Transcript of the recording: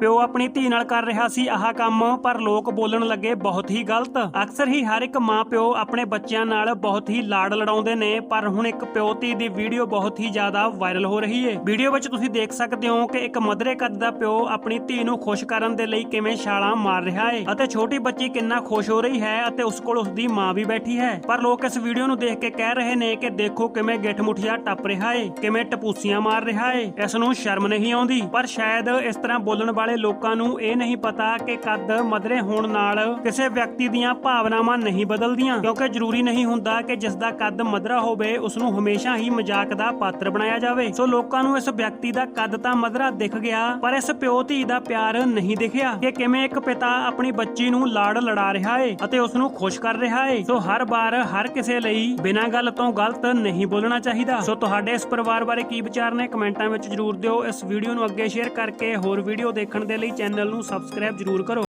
ਪਿਓ ਆਪਣੀ ਧੀ ਨਾਲ ਕਰ ਰਿਹਾ ਸੀ ਆਹ ਕੰਮ, ਪਰ ਲੋਕ ਬੋਲਣ ਲੱਗੇ, ਬਹੁਤ ਹੀ ਗਲਤ। ਅਕਸਰ ਹੀ ਹਰ ਇੱਕ ਮਾਂ ਪਿਓ ਆਪਣੇ ਬੱਚਿਆਂ ਨਾਲ ਬਹੁਤ ਹੀ ਲਾੜ ਲੜਾਉਂਦੇ ਨੇ, ਪਰ ਹੁਣ ਇੱਕ ਪਿਓ ਧੀ ਦੀ ਵੀਡੀਓ ਬਹੁਤ ਹੀ ਜ਼ਿਆਦਾ ਵਾਇਰਲ ਹੋ ਰਹੀ ਹੈ ਵੀਡੀਓ ਵਿੱਚ ਤੁਸੀਂ ਦੇਖ ਸਕਦੇ ਹੋ ਕਿ ਇੱਕ ਮਧਰੇ ਕੱਦ ਦਾ ਪਿਓ ਆਪਣੀ ਧੀ ਨੂੰ ਖੁਸ਼ ਕਰਨ ਦੇ ਲਈ ਕਿਵੇਂ ਛਾਲਾਂ ਮਾਰ ਰਿਹਾ ਹੈ ਅਤੇ ਛੋਟੀ ਬੱਚੀ ਕਿੰਨਾ ਖੁਸ਼ ਹੋ ਰਹੀ ਹੈ ਅਤੇ ਉਸ ਕੋਲ ਉਸ ਦੀ ਮਾਂ ਵੀ ਬੈਠੀ ਹੈ। ਪਰ ਲੋਕ ਇਸ ਵੀਡੀਓ ਨੂੰ ਦੇਖ ਕੇ ਕਹਿ ਰਹੇ ਨੇ ਕਿ ਦੇਖੋ ਕਿਵੇਂ ਗਿੱਠ ਮੁਠੀਆ ਟੱਪ ਰਿਹਾ ਹੈ ਕਿਵੇਂ ਟਪੂਸੀਆਂ ਮਾਰ ਰਿਹਾ ਹੈ ਇਸ ਨੂੰ ਸ਼ਰਮ ਨਹੀਂ ਆਉਂਦੀ। ਪਰ ਸ਼ਾਇਦ ਇਸ ਤਰ੍ਹਾਂ ਬੋਲਣ ਵਾਲੇ ਲੋਕਾਂ ਨੂੰ ਇਹ ਨਹੀਂ ਪਤਾ ਕਿ ਕੱਦ ਮਧਰੇ ਹੋਣ ਨਾਲ ਕਿਸੇ ਵਿਅਕਤੀ ਦੀਆਂ ਭਾਵਨਾਵਾਂ ਨਹੀਂ ਬਦਲਦੀਆਂ। ਕਿਉਂਕਿ ਜ਼ਰੂਰੀ ਨਹੀਂ ਹੁੰਦਾ ਕਿ ਜਿਸ ਦਾ ਕੱਦ ਮਧਰਾ ਹੋਵੇ ਉਸ ਨੂੰ ਹਮੇਸ਼ਾ ਹੀ ਮਜ਼ਾਕ ਦਾ ਪਾਤਰ ਬਣਾਇਆ ਜਾਵੇ। ਸੋ ਲੋਕਾਂ ਨੂੰ ਇਸ ਵਿਅਕਤੀ ਦਾ ਕੱਦ ਤਾਂ ਮਧਰਾ ਦਿਖ ਗਿਆ, ਪਰ ਇਸ ਪਿਓ ਧੀ ਦਾ ਪਿਆਰ ਨਹੀਂ ਦਿਖਿਆ ਕਿ ਕਿਵੇਂ ਇੱਕ ਪਿਤਾ ਆਪਣੀ ਬੱਚੀ ਨੂੰ ਲਾੜ ਲੜਾ ਰਿਹਾ ਏ ਅਤੇ ਉਸ ਨੂੰ ਖੁਸ਼ ਕਰ ਰਿਹਾ ਏ। ਸੋ ਹਰ ਵਾਰ ਹਰ ਕਿਸੇ ਲਈ ਬਿਨਾਂ ਗੱਲ ਤੋਂ ਗਲਤ ਨਹੀਂ ਬੋਲਣਾ ਚਾਹੀਦਾ। ਸੋ ਤੁਹਾਡੇ ਇਸ ਪਰਿਵਾਰ ਬਾਰੇ ਕੀ ਵਿਚਾਰ ਨੇ? ਕਮੈਂਟਾਂ ਵਿੱਚ ਜਰੂਰ ਦਿਓ। ਇਸ ਵੀਡੀਓ ਨੂੰ ਅੱਗੇ ਸ਼ੇਅਰ ਕਰਕੇ ਹੋਰ ਵੀਡੀਓ ਦੇਖਣ ਦੇਖਣ ਦੇ ਲਈ ਚੈਨਲ ਨੂੰ ਸਬਸਕ੍ਰਾਈਬ ਜਰੂਰ ਕਰੋ।